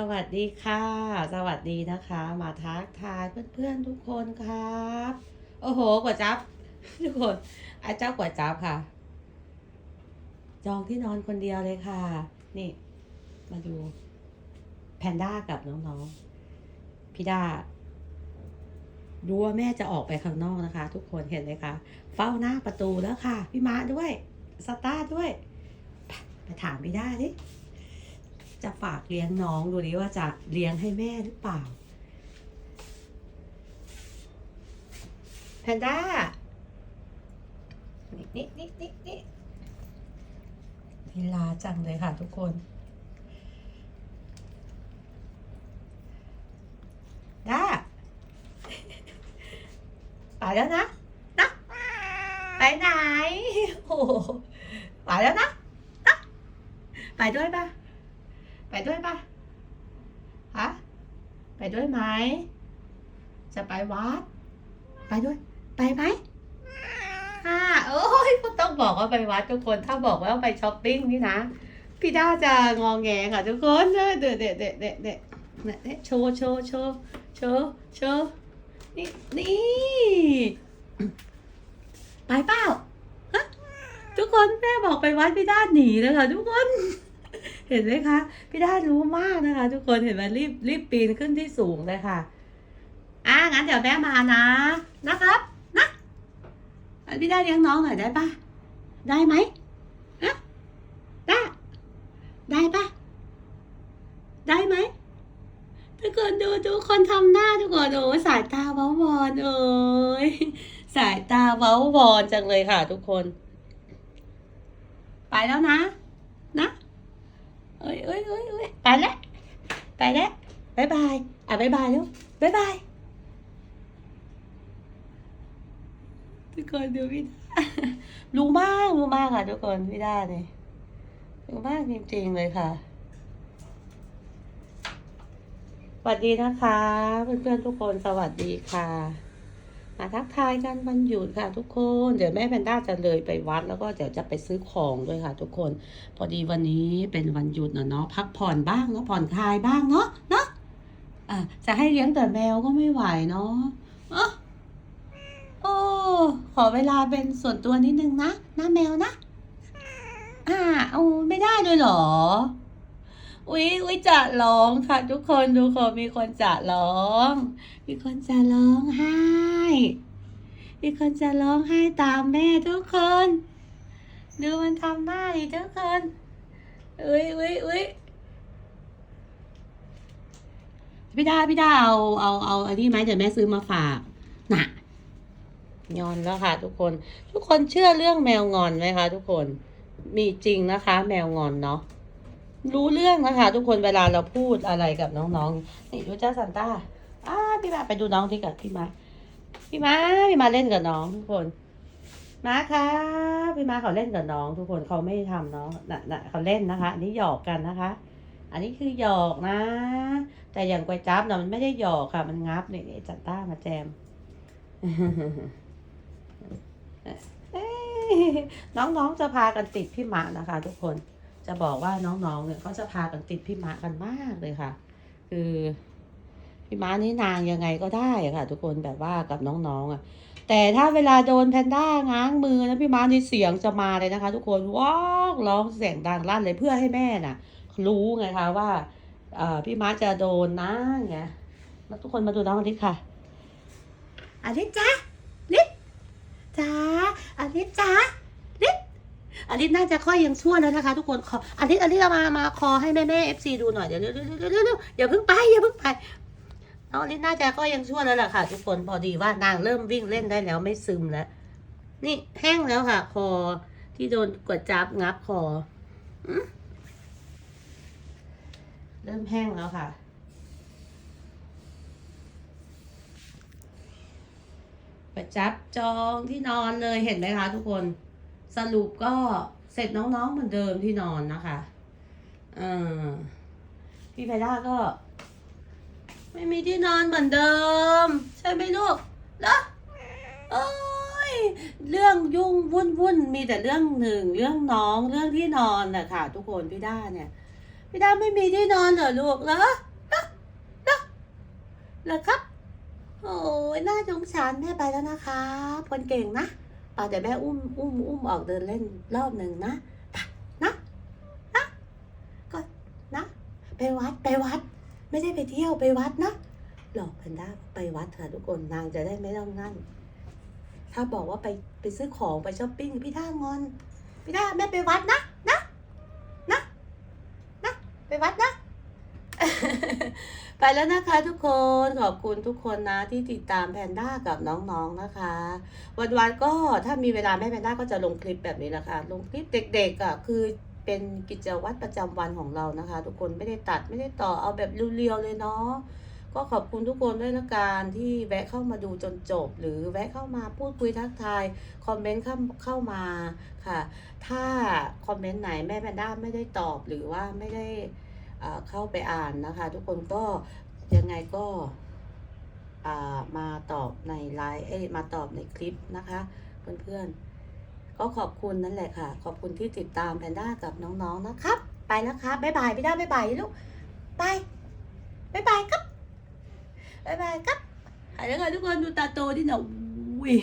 สวัสดีค่ะ สวัสดีนะคะ มาทักทายเพื่อนๆทุกคนครับ โอ้โหกว่าจับ ทุกคนอาเจ้ากว่าจับค่ะ จองที่นอนคนเดียวเลยค่ะ นี่ มาดู แพนด้ากับน้องๆพี่ด้ารู้ว่าแม่จะออกไปข้างนอกนะคะ ทุกคนเห็นไหมคะ เฝ้าหน้าประตูแล้วค่ะ พี่มาด้วยสตาร์ด้วย ไปถามพี่ด้าดิ จะฝากเลี้ยงน้องดูดิว่าจะเลี้ยงให้แม่หรือเปล่า แพนด้า นี่นี่นี่นี่นี่ลีลาจังเลยค่ะทุกคน ด้าไปแล้วนะ นะ ไปไหน โอ้โหไปแล้วนะ นะ ไปด้วยปะ ด้วยปะฮะไปด้วยไหม จะไปวัด ไปด้วย ไปไหมค่ะโอ้ยต้องบอกว่าไปวัดทุกคน ถ้าบอกว่าไปช้อปปิ้งนี่นะ พี่ด้าจะงองแงค่ะทุกคนเด็ดเด็ดเด็ดเด็ดเด็ดเด็ดเนี่ยโชว์โชว์โชว์โชว์โชว์นี่นี่ไปเปล่าฮะทุกคนแม่บอกไปวัดพี่ด้าหนีแล้วค่ะทุกคน เห็นไหมคะพี่ด้ารู้มากนะคะ ทุกคนเห็นไหมรีบรีบปีนขึ้นที่สูงเลยค่ะอะงั้นเดี๋ยวแม่มานะนะครับนะพี่ด้าเลี้ยงน้องหน่อยได้ปะได้ไหมฮะได้ได้ปะได้ไหมทุกคนดูทุกคนทำหน้าทุกคนโอ้สายตาเว้าวอนเอ้ยสายตาเว้าวอนจังเลยค่ะ ทุกคน ไปแล้วนะ นะ อ้ยเอ้ยเอ้ยเอ้ยไปแล้วไปแล้วบายบายอะบายบายลูกบายบายทุกคนดูพี่ด้ารู้มากรู้มากค่ะทุกคนพี่ด้าเนี่ยรู้มากจริงๆเลยค่ะสวัสดีนะคะ เพื่อนๆทุกคนสวัสดีค่ะ มาทักทายกันวันหยุดค่ะทุกคน เดี๋ยวแม่แพนด้าจะเลยไปวัดแล้วก็เดี๋ยวจะไปซื้อของด้วยค่ะ ทุกคน พอดีวันนี้เป็นวันหยุดเนาะพักผ่อนบ้างเนาะผ่อนคลายบ้างเนาะเนาะอะจะให้เลี้ยงแต่แมวก็ไม่ไหวเนาะอะโอ้ขอเวลาเป็นส่วนตัวนิดนึงนะนะแมวนะ อ่าเอาไม่ได้เลยเหรอ อุ๊ยอุ๊ยจะร้องค่ะ ทุกคนดูคนมีคนจะร้อง มีคนจะร้องไห้ มีคนจะร้องไห้ตามแม่ทุกคนดูมันทำหน้าดิทุกคนอุ้ยอุ้ยอุ้ยพี่ดาพี่ดาเอาเอาเอาอันนี้ไหมเดี๋ยวแม่ซื้อมาฝากน่ะงอนแล้วค่ะ ทุกคน ทุกคนเชื่อเรื่องแมวงอนไหมคะ ทุกคนมีจริงนะคะ แมวงอนเนาะ รู้เรื่องนะคะ ทุกคนเวลาเราพูดอะไรกับน้องๆนี่ดูเจ้าซันต้าอ้าพี่มาไปดูน้องที่กับพี่มาพี่มาพี่มาเล่นกับน้องทุกคน มาค่ะพี่มาเขาเล่นกับน้อง ทุกคนเขาไม่ทำน้องน่ะน่ะเขาเล่นนะคะอันนี้หยอกกันนะคะ อันนี้คือหยอกนะ แต่อย่างกวยจับเนาะมันไม่ได้หยอกค่ะ มันงับนี่นี่จันต้ามาแจมน้องๆจะพากันติดพี่หมานะคะ ทุกคน จะบอกว่าน้องๆ เนี่ยเขาจะพากันติดพี่หมากันมากเลยค่ะ คือพี่ม้านี่นางยังไงก็ได้ค่ะ ทุกคนแบบว่ากับน้องๆอะ แต่ถ้าเวลาโดนแพนด้าง้างมือนะพี่ม้านี่เสียงจะมาเลยนะคะ ทุกคนว้าวร้องเสียงดังลั่นเลยเพื่อให้แม่น่ะ รู้ไงคะว่าอพี่ม้าจะโดนนะางเงี้ยแล้วทุกคนมาดูน้องอลิศค่ะอลิศจ้าลิศจ้าอลิศจ้า อลิศน่าจะค่อยยังชั่วแล้วนะคะ ทุกคนขออลิศอลิศเอามามาคอให้แม่แม่เอฟซีดูหน่อยเดี๋ยวเดี๋ยวเดี๋ยวเดี๋ยวเดี๋ยวอย่าเพิ่งไปอย่าเพิ่งไปน้องอลิซน่าจะก็ยังชั่วแล้วล่ะค่ะ ทุกคนพอดีว่านางเริ่มวิ่งเล่นได้แล้วไม่ซึมแล้ว นี่แห้งแล้วค่ะ คอที่โดนกดจับงับคอเริ่มแห้งแล้วค่ะกดจับจองที่นอนเลยเห็นไหมคะทุกคน สรุปก็เสร็จน้องๆเหมือนเดิมที่นอนนะคะเออพี่ไพด้าก็ ไม่มีที่นอนเหมือนเดิม ใช่ไหมลูกแล้วโอ้ยเรื่องยุ่งวุ่นวุ่นมีแต่เรื่องหนึ่งเรื่องน้องเรื่องที่นอนแหละค่ะ ทุกคนพี่ด้าเนี่ยพี่ด้าไม่มีที่นอนเหรอลูกเหรอเหรอครับโอ้ยน่าสงสารแม่ไปแล้วนะคะคนเก่งนะ ป่าแต่แม่อุ้มอุ้มอุ้มออกเดินเล่นรอบหนึ่งนะนะนะก็นะ ไปวัดไปวัด ไม่ได้ไปเที่ยวไปวัดนะหลอกแพนด้าไปวัดค่ะทุกคนนางจะได้ไม่ต้องนั่น ถ้าบอกว่าไปไปซื้อของไปช้อปปิ้งพี่ด้างอนพี่ด้าแม่ไปวัดนะนะนะนะไปวัดนะ ไปแล้วนะคะทุกคนขอบคุณทุกคนนะที่ติดตามแพนด้ากับน้องๆนะคะ วันๆก็ถ้ามีเวลาแม่แพนด้าก็จะลงคลิปแบบนี้แหละค่ะลงคลิปเด็กๆอะคือเป็นกิจวัตรประจำวันของเรานะคะ ทุกคนไม่ได้ตัดไม่ได้ต่อเอาแบบเรียวๆเลยเนาะก็ขอบคุณทุกคนด้วยละกันที่แวะเข้ามาดูจนจบ หรือแวะเข้ามาพูดคุยทักทายคอมเมนต์เข้าเข้ามาค่ะ ถ้าคอมเมนต์ไหนแม่แพนด้าไม่ได้ตอบหรือว่าไม่ได้ เข้าไปอ่านนะคะ ทุกคนก็ยังไงก็มาตอบในไลน์เอ้มาตอบในคลิปนะคะ เพื่อนๆ ก็ขอบคุณนั่นแหละค่ะ ขอบคุณที่ติดตามแพนด้ากับน้องๆนะครับ ไปแล้วครับบ๊ายบายพี่ด้าบ๊ายบายลูกบายบ๊ายบายครับบ๊ายบายครับไปแล้วค่ะทุกคนดูตาโตดิหน่อยอุ้ย